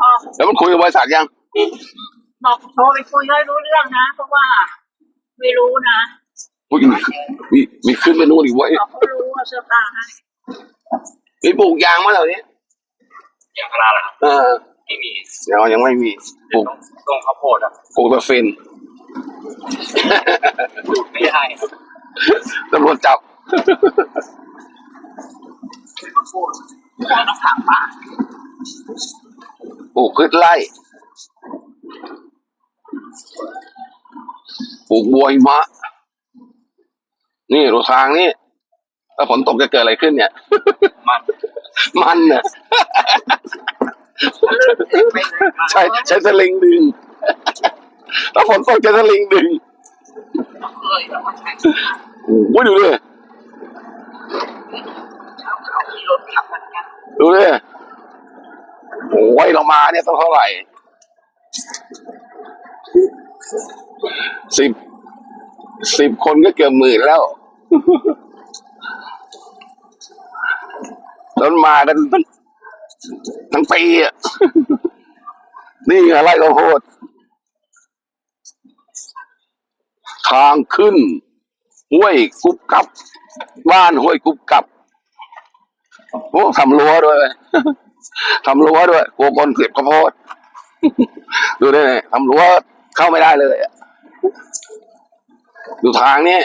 อ๋อแล้วมันคุยกับบริษัทยังบอกโทรไปคุยให้รู้เรื่องนะเพราะว่า ไม่รู้นะอุ้ยมีมีมีขึ้นไปนู่นอีกเว้ยบอกเขารู้ว่าเสื้อผ้าให้มีปลูกยางมาเหล่านี้อย่างพาราล่ะครับเออไม่มีเดี๋ยวยังไม่มีปลูกต้องต้องข้าวโพดอะปลูกแต่เฟนหยุดไม่ได้ครับตำรวจจับพูดต้องถามป้าป ลูกพืชไร่ปลูกบัวหิมะ นี่รูทางนี่ถ้าฝนตกจะเกิดอะไรขึ้นเนี่ย มันมันเนี่ยไปเลยใช้ใช้สลิงดึง ถ้าฝนตกจะสลิงดึงเคยแล้วก็ใช้โอ้ยดูดิเขามีรถขับเหมือนกันดูดิ โอ้ยเรามาเนี่ยต้องเท่าไหร่สิบสิบคนก็เกือบหมื่นแล้วแล้วมากันทั้งทั้งปีอะนี่ไงไร่ข้าวโพดทางขึ้นห้วยกุบกับ บ้านห้วยกุบกับ โอ้ทำรั้วด้วย ทำรั้วด้วยกลัวคนเก็บข้าวโพดดูได้ไงทำรั้วเข้าไม่ได้เลยอะดูทางนี่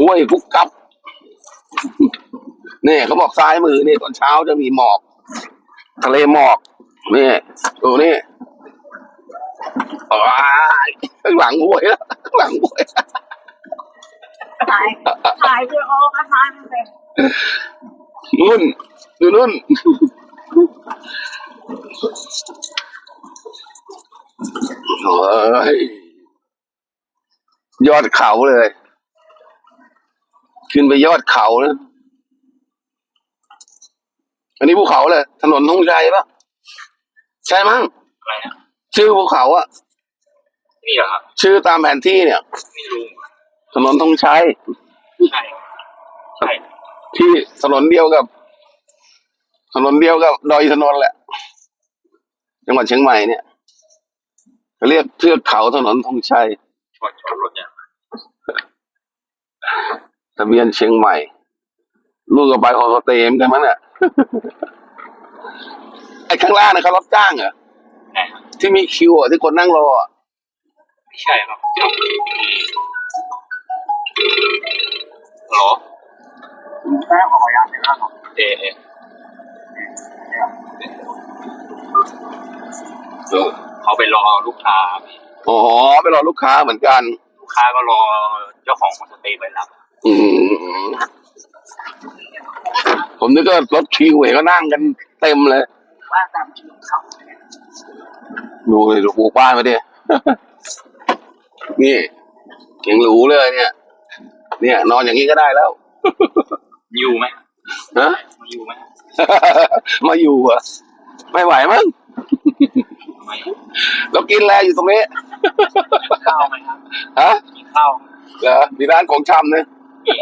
ห้วยกุบกับนี่เขาบอกซ้ายมือนี่ตอนเช้าจะมีหมอก ทะเลหมอกนี่ดูนี่ว้ายข้างหลังห้วยแล้วข้างหลังห้วยถ่ายถ่ายเพื่อออกถ่ายไม่เป็นนุ่น ดูนุ่น โอ้ย ยอดเขาเลย ขึ้นไปยอดเขานะ อันนี้ภูเขาเลย ถนนทงชัยปะใช่มั้งอะไรนะชื่อภูเขาอะนี่เหรอครับ ชื่อตามแผนที่เนี่ยไม่รู้ถนนทงชัยใช่ ใช่ ที่ถนนเดียวกับ ถนนเดียวกับดอยอินทนนท์แหละ จังหวัดเชียงใหม่เนี่ยเขาเรียกเทือกเขาถนนธงชัยชนชนรถเนี่ยทะเบียนเชียงใหม่ ลูกกับใบของเขาเต็มกันมั้งเนี่ยไอ้ข้างล่างนะเขารับจ้างเหรอไหนครับที่มีคิวอะที่คนนั่งรออะไม่ใช่ครับฮัลโหลแม่ขออนุญาตเดี๋ยวนะเอเอ เขาไปรอลูกค้าพี่อ๋อไปรอลูกค้าเหมือนกัน ลูกค้าก็รอเจ้าของโฮมสเตย์ไปรับ อืมผมนึกว่ารถคิวเห็นก็นั่งกันเต็มเลย ว่าตามคิวเขาเนี่ยดูเลยดูปูป้ายมาดินี่ยังหรูเลยเนี่ย เนี่ย นอนอย่างนี้ก็ได้แล้ว อยู่ไหมฮะอยู่ไหมมาอยู่เหรอะไม่ไหวมั้งไม่ แล้วกินอะไรอยู่ตรงนี้ข้าวไหมครับฮะ มีข้าวเหรอมีร้านของชำเนี่ยมี